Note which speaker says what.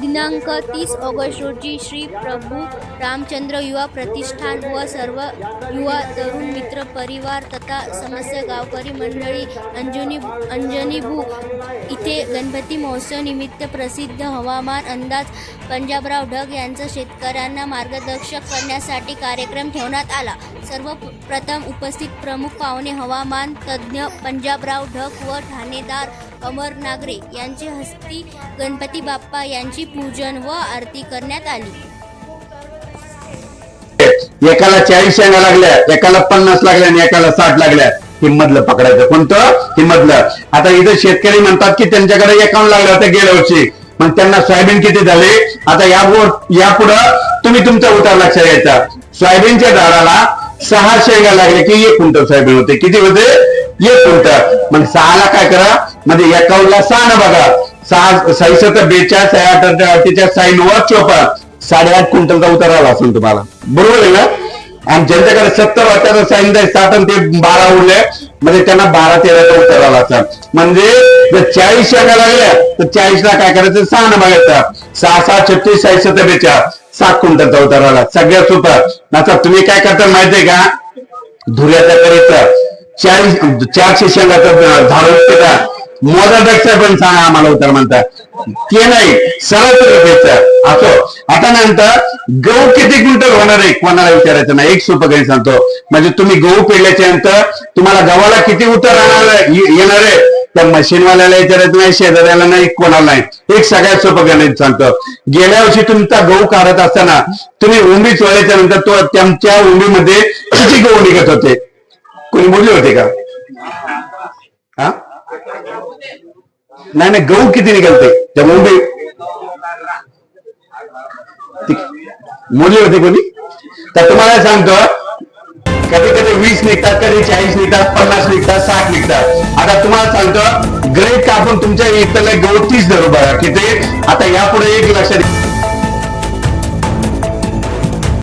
Speaker 1: दिनांक तीस ऑगस्ट रोजी श्री प्रभू रामचंद्र युवा प्रतिष्ठान व सर्व युवा तरुण मित्र परिवार तथा समस्त गावकरी मंडळी अंजनी अंजनीभू इथे गणपती महोत्सव निमित्त प्रसिद्ध हवामान अंदाज पंजाबराव ढग यांचा शेतकऱ्यांना मार्गदर्शक करण्यासाठी कार्यक्रम ठेवण्यात आला. सर्वप्रथम उपस्थित प्रमुख पाहुणे हवामान तज्ज्ञ पंजाबराव ढग व ठाणेदार अमर नागरे यांचे हस्ती गणपती बाप्पा यांची पूजन व आरती करण्यात आली.
Speaker 2: एकाला चाळीस शेंगा लागल्या एकाला पन्नास लागल्या आणि एकाला साठ लागल्या. किंमतलं पकडायचं कोणतं? किंमतलं आता इथं शेतकरी म्हणतात की त्यांच्याकडे एकावन्न लागलं होतं गेल्या वर्षी मग त्यांना सोयाबीन किती झाले? आता या यापुढं तुम्ही तुमचा उतार लक्षात घ्यायचा. सोयाबीनच्या झाडाला सहा शेंगा लागल्या की एक क्विंटल सोयाबीन होते. किती होते? एक क्विंटल. मग सहाला काय करा? म्हणजे एकावला सहा ना बघा. सहा साई बेचाळीस साई आठ अठ्ठेचाळीस साई नव्वद चोपन्न साडेआठ क्विंटलचा उतार आला असेल तुम्हाला. बरोबर आहे ना? आणि ज्यांच्याकडे सत्तर वर्षाचा साईन सात साठ ते बारा उरले. म्हणजे त्यांना बारा तेराचा उतार आला असा म्हणजे जर चाळीस शाखा लागल्या तर चाळीसला काय करायचं? सहा ना बघायचा. सहा सहा छत्तीस साई सत्तर बेचाळीस सात क्विंटलचा उतार आला. सगळ्यात सुपर आता तुम्ही काय करता माहितीये का? धुऱ्याचा करीता चाळीस चारशे शेंगाचा झाड मोदपेक्षा पण सांगा आम्हाला उत्तर म्हणतात ते नाही सरळ असो आता नंतर गहू किती क्विंटल होणार आहे कोणाला विचारायचं नाही. एक सोपं काही सांगतो. म्हणजे तुम्ही गहू पेरल्याच्या नंतर तुम्हाला गव्हाला किती उत्तर राहणार येणार आहे? त्या मशीनवाल्याला विचारायचं नाही शेजाऱ्याला नाही कोणाला नाही. एक सगळ्यात सोपं गणित सांगतो. गेल्या वर्षी तुमचा गहू काढत असताना तुम्ही उंबी चोळल्याच्या नंतर तो त्यांच्या उंबीमध्ये किती गहू निघत होते? कोणी बोलले होते का? नाही नाही गहू किती निघालते? त्या मुंबई मुली होते कोणी? तर तुम्हाला सांगतो कधी कधी वीस निघतात कधी चाळीस निघतात पन्नास निघतात साठ निघतात. आता तुम्हाला सांगतो ग्रेट कापून तुमच्या इथलं गहू तीस धरू बघा. किती? आता यापुढे